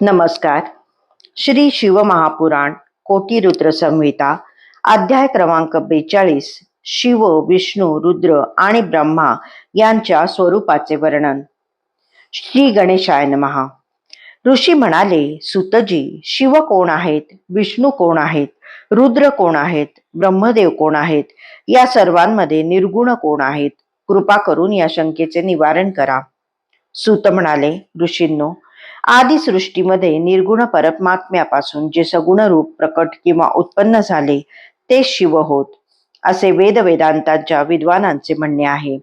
नमस्कार. श्री शिवमहापुराण कोटी रुद्र संहिता अध्याय क्रमांक बेचाळीस शिव विष्णू रुद्र आणि ब्रह्मा यांच्या स्वरूपाचे वर्णन. श्री गणेशाय महा ऋषी म्हणाले सुतजी शिव कोण आहेत? विष्णू कोण आहेत? रुद्र कोण आहेत? ब्रह्मदेव कोण आहेत? या सर्वांमध्ये निर्गुण कोण आहेत? कृपा करून या शंकेचे निवारण करा. सुत म्हणाले ऋषींनो आदी सृष्टीमध्ये निर्गुण परमात्म्यापासून जे सगुण रूप प्रकट किंवा उत्पन्न झाले ते शिव होत असे वेद वेदांतांच्या विद्वानांचे म्हणणे आहे.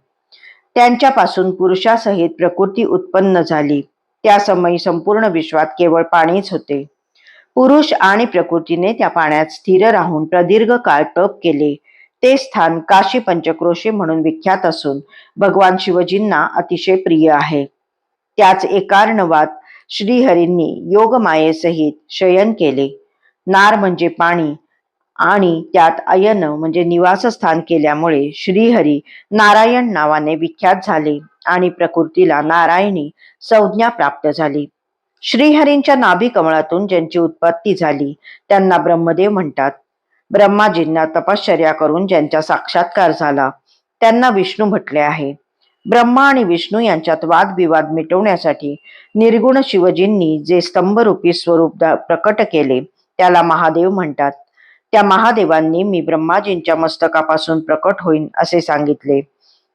त्यांच्यापासून पुरुषासहित प्रकृती उत्पन्न झाली. त्या समयी संपूर्ण विश्वात केवळ पाणीच होते. पुरुष आणि प्रकृतीने त्या पाण्यात स्थिर राहून प्रदीर्घ काळ तप केले. ते स्थान काशी पंचक्रोशी म्हणून विख्यात असून भगवान शिवजींना अतिशय प्रिय आहे. त्याच एकार्णवात श्रीहरींनी योगमायेसहित शयन केले. नार म्हणजे पाणी आणि त्यात अयन म्हणजे निवासस्थान केल्यामुळे श्रीहरी नारायण नावाने विख्यात झाले आणि प्रकृतीला नारायणी संज्ञा प्राप्त झाली. श्रीहरींच्या नाभी कमळातून ज्यांची उत्पत्ती झाली त्यांना ब्रह्मदेव म्हणतात. ब्रह्माजींना तपश्चर्या करून ज्यांचा साक्षात्कार झाला त्यांना विष्णू म्हटले आहे. ब्रह्मा आणि विष्णू यांच्यात वादविवाद मिटवण्यासाठी निर्गुण शिवजींनी जे स्तंभरूपी स्वरूप प्रकट केले त्याला महादेव म्हणतात. त्या महादेवांनी मी ब्रह्माजींच्या मस्तकापासून प्रकट होईन असे सांगितले.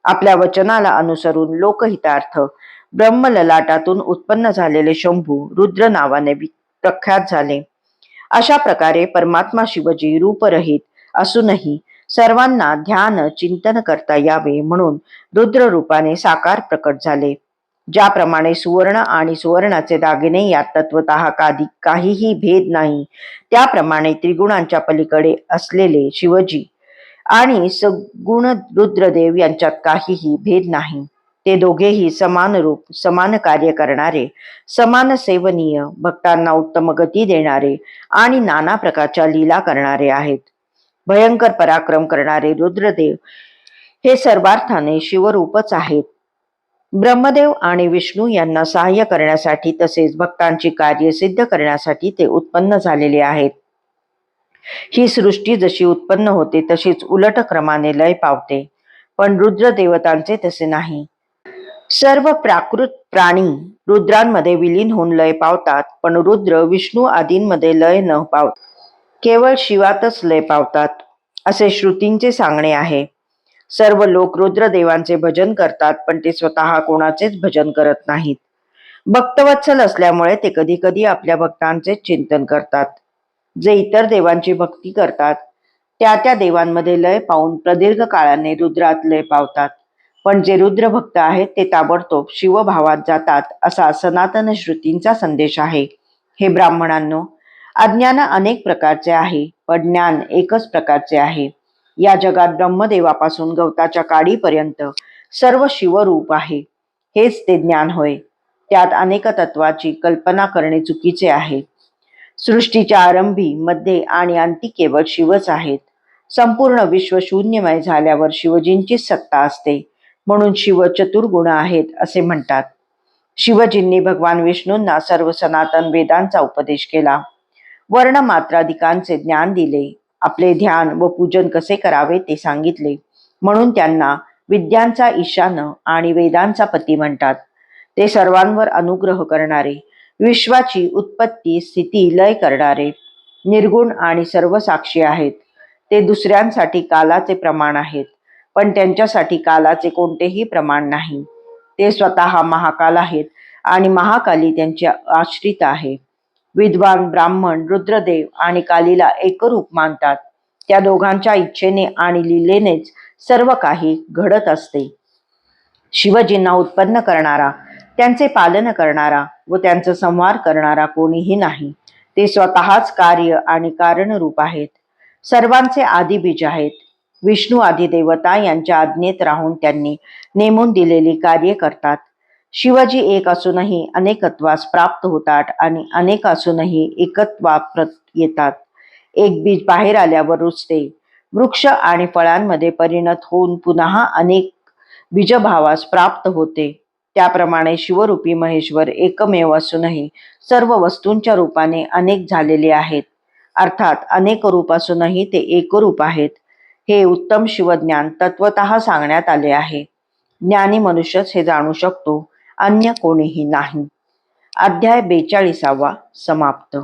आपल्या वचनाला अनुसरून लोकहितार्थ ब्रह्मललाटातून उत्पन्न झालेले शंभू रुद्र नावाने प्रख्यात झाले. अशा प्रकारे परमात्मा शिवजी रूपरहित असूनही सर्वांना ध्यान चिंतन करता यावे म्हणून रुद्र रूपाने साकार प्रकट झाले. ज्याप्रमाणे सुवर्ण आणि सुवर्णाचे दागिने यात तत्वत काधी काहीही भेद नाही त्याप्रमाणे त्रिगुणांच्या पलीकडे असलेले शिवजी आणि सगुण रुद्रदेव यांच्यात काहीही भेद नाही. ते दोघेही समान रूप समान कार्य करणारे समान सेवनीय भक्तांना उत्तम गती देणारे आणि नाना प्रकारच्या लीला करणारे आहेत. भयंकर पराक्रम करणारे रुद्रदेव हे सर्वार्थाने शिवरूपच आहेत. ब्रह्मदेव आणि विष्णू यांना सहाय्य करण्यासाठी तसेच भक्तांची कार्य सिद्ध करण्यासाठी ते उत्पन्न झालेले आहेत. ही सृष्टी जशी उत्पन्न होते तशीच उलट क्रमाने लय पावते पण रुद्र देवतांचे तसे नाही. सर्व प्राकृत प्राणी रुद्रांमध्ये विलीन होऊन लय पावतात पण रुद्र विष्णू आदींमध्ये लय न पावत. केवळ शिवातच लय पावतात असे श्रुतींचे सांगणे आहे. सर्व लोक रुद्रदेवांचे भजन करतात पण ते स्वतः कोणाचेच भजन करत नाहीत. भक्तवत्सल असल्यामुळे ते कधी कधी आपल्या भक्तांचे चिंतन करतात. जे इतर देवांची भक्ती करतात त्या त्या देवांमध्ये लय पाहून प्रदीर्घ काळाने रुद्रात लय पावतात. पण जे रुद्र भक्त आहेत ते ताबडतोब शिवभावात जातात असा सनातन श्रुतींचा संदेश आहे. हे ब्राह्मणांनो अज्ञान अनेक प्रकारचे आहे पण ज्ञान एकच प्रकारचे आहे. या जगात ब्रह्मदेवापासून गवताच्या काडीपर्यंत सर्व शिवरूप आहे. हेच ते ज्ञान होय. त्यात अनेक तत्वाची कल्पना करणे चुकीचे आहे. सृष्टीच्या आरंभी मध्ये आणि अंती केवळ शिवच आहेत. संपूर्ण विश्व शून्यमय झाल्यावर शिवजींचीच सत्ता असते. म्हणून शिव चतुर्गुण आहेत असे म्हणतात. शिवजींनी भगवान विष्णूंना सर्व सनातन वेदांचा उपदेश केला. वर्णमात्राधिकांचे ज्ञान दिले. आपले ध्यान व पूजन कसे करावे ते सांगितले. म्हणून त्यांना विद्यांचा ईशान आणि वेदांचा पती म्हणतात. ते सर्वांवर अनुग्रह करणारे विश्वाची उत्पत्ती स्थिती लय करणारे निर्गुण आणि सर्व साक्षी आहेत. ते दुसऱ्यांसाठी कालाचे प्रमाण आहेत पण त्यांच्यासाठी कालाचे कोणतेही प्रमाण नाही. ते स्वतः महाकाल आहेत आणि महाकाली त्यांची आश्रित आहे. विद्वान ब्राह्मण रुद्रदेव आणि कालीला एकरूप मानतात. त्या दोघांच्या इच्छेने आणि लिलेनेच सर्व काही घडत असते. शिवजींना उत्पन्न करणारा त्यांचे पालन करणारा व त्यांचा संवार करणारा कोणीही नाही. ते स्वतःच कार्य आणि कारणरूप आहेत. सर्वांचे आदिबीज आहेत. विष्णू आदी देवता यांच्या आज्ञेत राहून त्यांनी नेमून दिलेली कार्य करतात. शिवजी एक असूनही अनेकत्वास प्राप्त होतात आणि अनेक असूनही एकत्वाप्रत येतात. एक बीज बाहेर आल्यावर रुजते. वृक्ष आणि फळांमध्ये परिणत होऊन पुन्हा अनेक बीजभावास प्राप्त होते. त्याप्रमाणे शिवरूपी महेश्वर एकमेव असूनही सर्व वस्तूंच्या रूपाने अनेक झालेले आहेत. अर्थात अनेक रूप असूनही ते एकरूप आहेत. हे उत्तम शिवज्ञान तत्वत सांगण्यात आले आहे. ज्ञानी मनुष्यच हे जाणू शकतो. अन्य कोणीही नाही. अध्याय बेचाळीसावा समाप्त.